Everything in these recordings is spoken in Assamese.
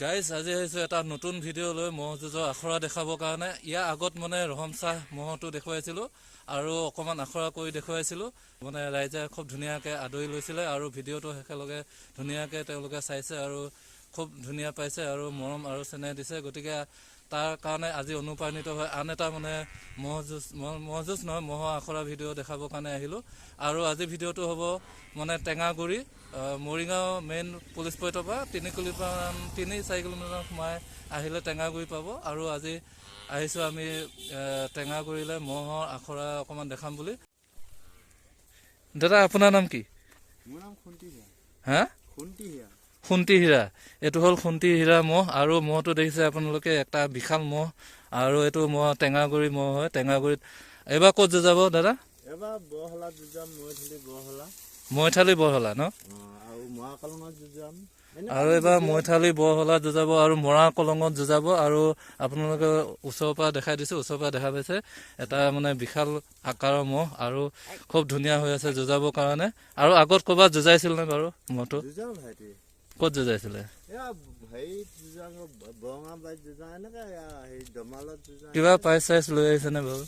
গাইজ আজি আহিছোঁ এটা নতুন ভিডিঅ' লৈ ম'হ যুঁজৰ আখৰা দেখাবৰ কাৰণে। ইয়াৰ আগত মানে ৰহম চাহ ম'হটো দেখুৱাইছিলোঁ আৰু অকণমান আখৰা কৰি দেখুৱাইছিলোঁ। মানে ৰাইজে খুব ধুনীয়াকৈ আদৰি লৈছিলে আৰু ভিডিঅ'টো একেলগে ধুনীয়াকৈ তেওঁলোকে চাইছে আৰু খুব ধুনীয়া পাইছে আৰু মৰম আৰু চেনেহ দিছে। গতিকে তাৰ কাৰণে আজি অনুপ্ৰাণিত হৈ আন এটা মানে ম'হ যুঁজ ম'হ- যুঁজ নহয় ম'হৰ আখৰা ভিডিঅ' দেখাবৰ কাৰণে আহিলোঁ। আৰু আজি ভিডিঅ'টো হ'ব মানে টেঙাগুৰি মৰিগাঁও মেইন পুলিচ পইণ্টৰ পৰা তিনি কিলোমিটাৰমান তিনি চাৰি কিলোমিটাৰ সোমাই আহিলে টেঙাগুৰি পাব। আৰু আজি আহিছোঁ আমি টেঙাগুৰিলৈ ম'হৰ আখৰা অকণমান দেখাম বুলি। দাদা আপোনাৰ নাম কি? মোৰ নাম খুন্তি হা? খুন্তি হিয়া। খুন্তি হীৰা। এইটো হ'ল খুন্তি হীৰা মহ আৰু মহটো দেখিছে আপোনালোকে এটা বিশাল মহ আৰু এইটো মহ টেঙাগুৰি মহ হয়। টেঙাগুৰিত এইবাৰ ক'ত যুঁজাব দাদা? মৈথালি বৰহলা ন? আৰু এইবাৰ মৈথালি বৰহলা যুঁজাব আৰু মৰা কলঙত যুঁজাব আৰু আপোনালোকে ওচৰৰ পৰা দেখাই দিছোঁ ওচৰৰ পৰা দেখা পাইছে। এটা মানে বিশাল আকাৰৰ মহ আৰু খুব ধুনীয়া হৈ আছে যুঁজাবৰ কাৰণে। আৰু আগত ক'ৰবাত যুঁজাইছিল নে বাৰু মহটো? ভাইটি। ক'ত দমালত যুঁজাম কিবা প্ৰাইজ চাইজ লৈ আহিছেনে বাৰু?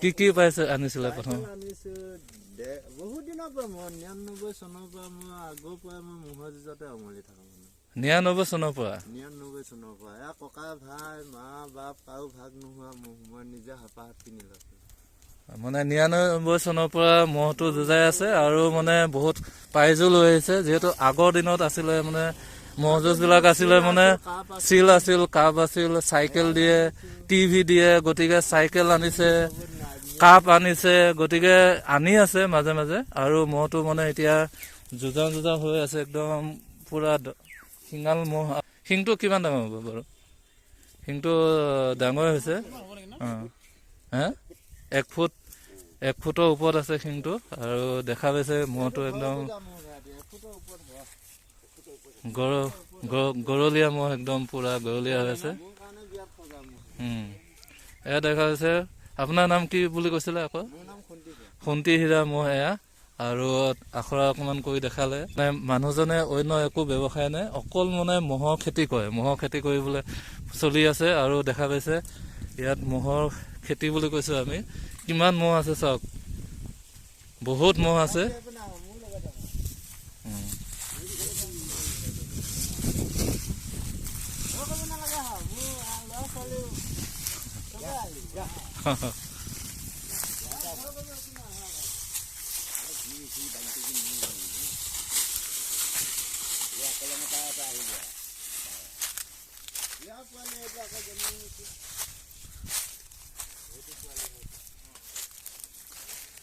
কি কি প্ৰাইজ আনিছিলে প্ৰথম? বহুত দিনৰ পৰা মই নিৰান্নব্বৈ চনৰ পৰা মই আগৰ পৰাই মই ম'হৰ যুঁজতে অমলি থাকোঁ মানে। নিৰান্নব্বৈ চনৰ পৰা? নিৰান্নব্বৈ চনৰ পৰা। এয়া ককা ভাই মা বাপ কাৰো ভাগ নোহোৱা ম'হ মই নিজে হাপা হাত কিনি লৈছোঁ। মানে নিৰান্নব্বৈ চনৰ পৰা মহটো যুঁজাই আছে আৰু মানে বহুত প্ৰাইজো লৈ আহিছে। যিহেতু আগৰ দিনত আছিলে মানে মহ যুঁজবিলাক আছিলে মানে চিল আছিল কাপ আছিল চাইকেল দিয়ে টিভি দিয়ে গতিকে চাইকেল আনিছে কাপ আনিছে গতিকে আনি আছে মাজে মাজে আৰু মহটো মানে এতিয়া যুঁজা যুঁজা হৈ আছে একদম পুৰা শিঙাল মহ। শিংটো কিমান ডাঙৰ হ'ব বাৰু? শিংটো ডাঙৰ হৈছে। অঁ। হা? এক ফুট এক ফুটৰ ওপৰত আছে শিংটো আৰু দেখা পাইছে মহটো একদম গৰলীয়া মহ একদম পুৰা গৰলীয়া হৈ আছে। এয়া দেখা পাইছে আপোনাৰ নাম কি বুলি কৈছিলে আকৌ? খুন্তি হীৰা মহ এয়া আৰু আখৰা অকণমান কৰি দেখালে। মানে মানুহজনে অন্য একো ব্যৱসায় নাই অকল মানে মহৰ খেতি কৰে। মহৰ খেতি কৰিবলৈ চলি আছে আৰু দেখা পাইছে ইয়াত মহৰ খেতি বুলি কৈছোঁ আমি। কিমান মহ আছে চাওক। বহুত মহ আছে। উম।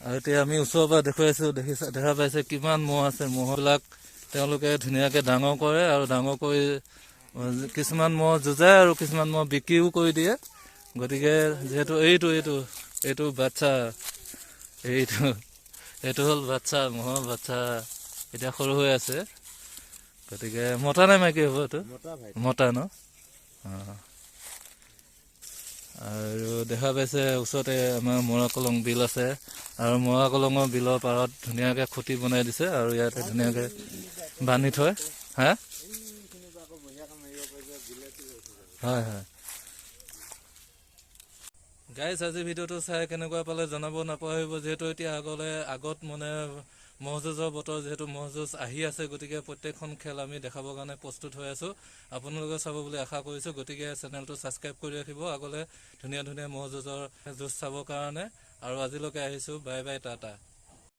আৰু এতিয়া আমি ওচৰৰ পৰা দেখুৱাইছোঁ দেখিছা দেখা পাইছে কিমান মহ আছে। মহবিলাক তেওঁলোকে ধুনীয়াকৈ ডাঙৰ কৰে আৰু ডাঙৰ কৰি কিছুমান মহ যুঁজায় আৰু কিছুমান মহ বিক্ৰীও কৰি দিয়ে। গতিকে যিহেতু এইটো এইটো এইটো বাচ্ছা এইটো এইটো হ'ল বাচ্ছা মহৰ বাচ্ছা এতিয়া সৰু হৈ আছে। গতিকে মতা নে মাইকী হ'ব এইটো? মতা ন? অঁ। আৰু দেখা পাইছে ওচৰতে আমাৰ মৰা কলং বিল আছে। আৰু মৰা কলঙৰ বিলৰ পাৰত ধুনীয়াকৈ খুঁটি বনাই দিছে আৰু ইয়াতে ধুনীয়াকৈ বান্ধি থয়। হা? হয় হয়। গাইজ আজি ভিডিঅ'টো চাই কেনেকুৱা পালে জনাব নাপাহৰিব যিহেতু এতিয়া আগলৈ আগত মানে ম'হ যুঁজৰ বতৰ যিহেতু ম'হ যুঁজ আহি আছে গতিকে প্ৰত্যেকখন খেল আমি দেখাবৰ কাৰণে প্ৰস্তুত হৈ আছোঁ। আপোনালোকে চাব বুলি আশা কৰিছোঁ গতিকে চেনেলটো ছাবস্ক্ৰাইব কৰি ৰাখিব। আগলৈ ধুনীয়া ধুনীয়া ম'হ যুঁজৰ যুঁজ চাবৰ কাৰণে। আৰু আজিলৈকে আহিছোঁ বাই বাই টাটা।